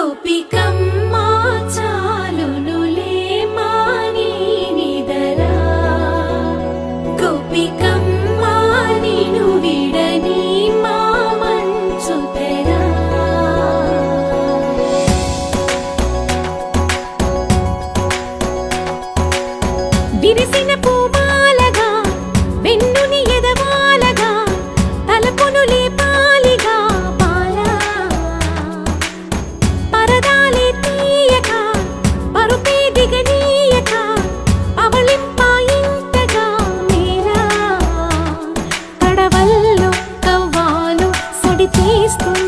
గోపికమ్మా చాలునులే మాని నిదరా? గోపికమ్మా నిను విడని మా మంచుతెరా taste